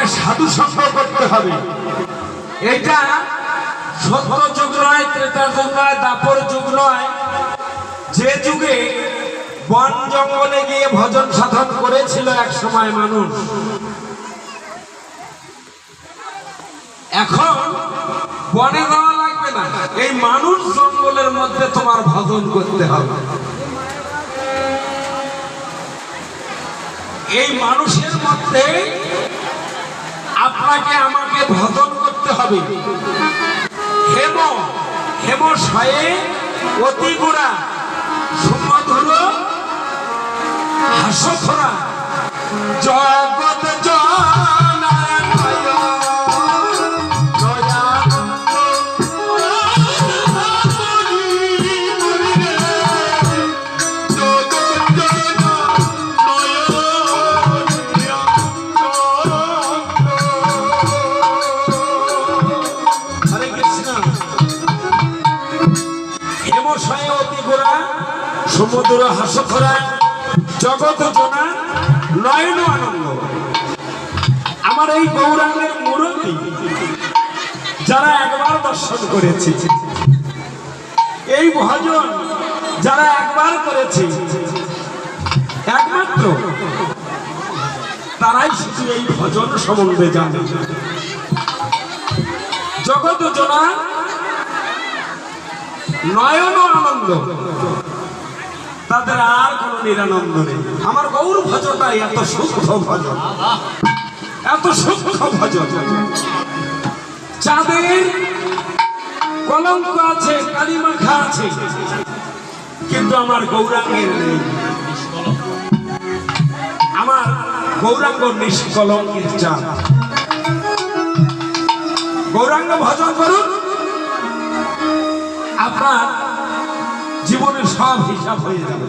তোমাকে সাধু সঙ্গ করতে হবে। এটা সত্য যুগ নয়, ত্রেতা যুগ নয়, দাপর যুগ নয়। যে যুগে বন জঙ্গলে গিয়ে ভজন সাধন করেছিল এক সময় মানুষ। এখন বনে যাওয়া লাগবে না। এই মানুষ জঙ্গলের মধ্যে তোমার ভজন করতে হবে। এই মানুষের মধ্যে আপনাকে আমাকে ভজন করতে হবে। হেম হেম শয়ে অতি গোড়া। সুমধুর হাসখরা সমুদ্র হাস হাসখরা জগৎ জনা নয়ন আনন্দ। আমার এই গৌরাঙ্গের মুরব্বী যারা একবার দর্শন করেছে, এই ভজন যারা একবার করেছে, একমাত্র তারাই শুধু এই ভজন সম্বন্ধে জানে। জগৎ জনা নয়ন আনন্দ। তাদের আর কোন নিরানন্দ নেই। আমার গৌর ভজনটা এত সূক্ষ্ম ভজন এত সূক্ষ্ম ভজন চাঁদের কলঙ্ক আছে, কালিমাখা আছে, কিন্তু আমার গৌরাঙ্গের নেই। আমার গৌরাঙ্গ নিষ্কলঙ্কের চাঁদ। গৌরাঙ্গ ভজন করুন আপনার জীবনের সব হিসাব হয়ে যাবে।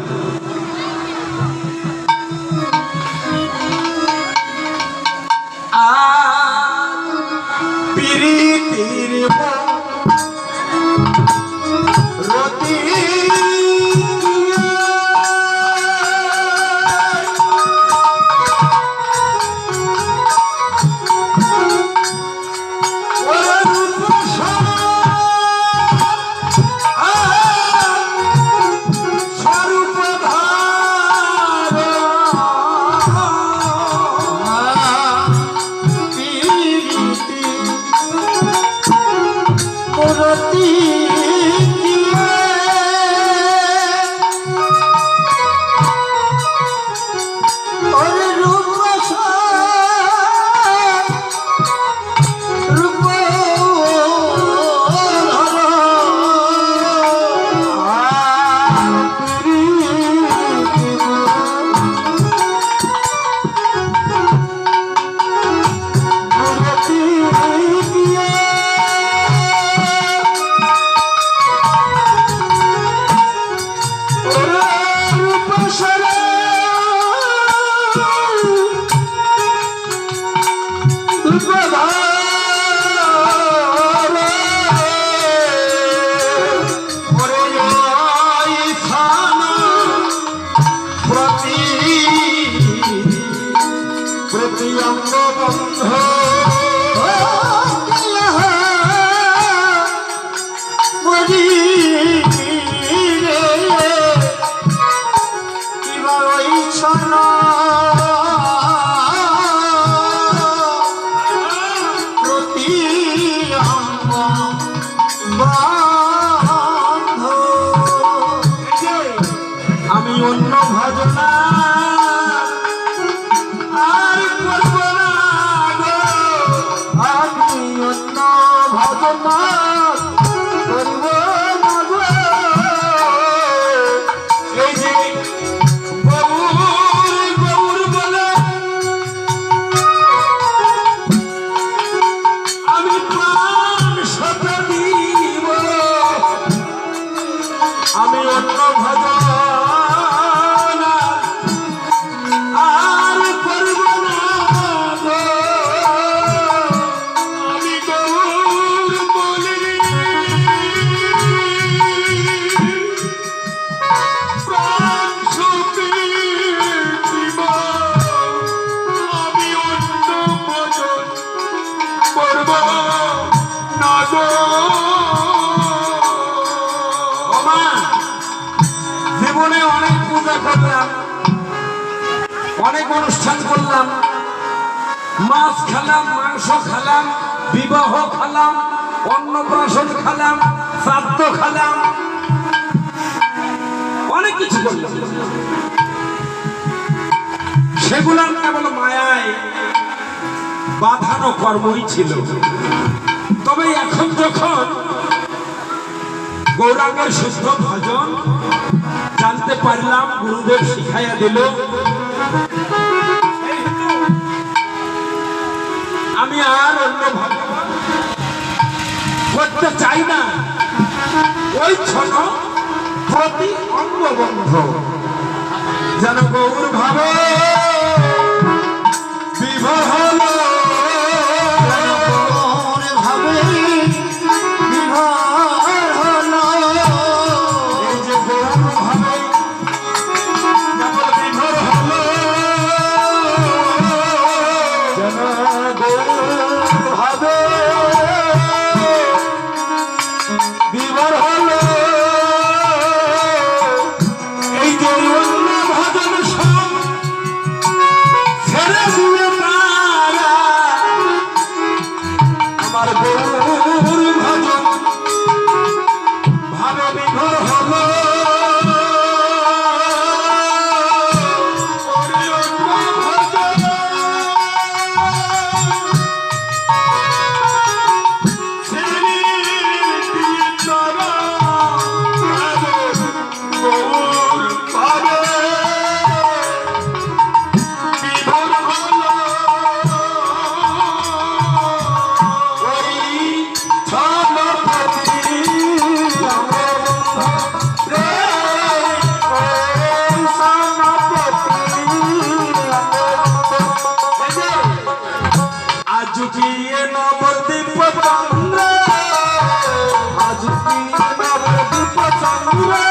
করলাম অনেক অনুষ্ঠান করলাম। মাছ খেলাম, মাংস খেলাম, বিবাহ খেলাম, অন্নপ্রাশন খেলাম, শ্রাদ্ধ খেলাম। অনেক কিছু করলাম। সেগুলো কেবল মায়ায় বাঁধানো কর্মই ছিল। তবে এখন যখন গৌরাঙ্গের শুদ্ধ ভজন জানতে পারলাম, গুরুদেব শিখাইয়া দিল। আমি আর অন্য করতে চাই না। ওই ছন প্রতি অঙ্গবন্ধ। যেন গৌর ভাবে 我操了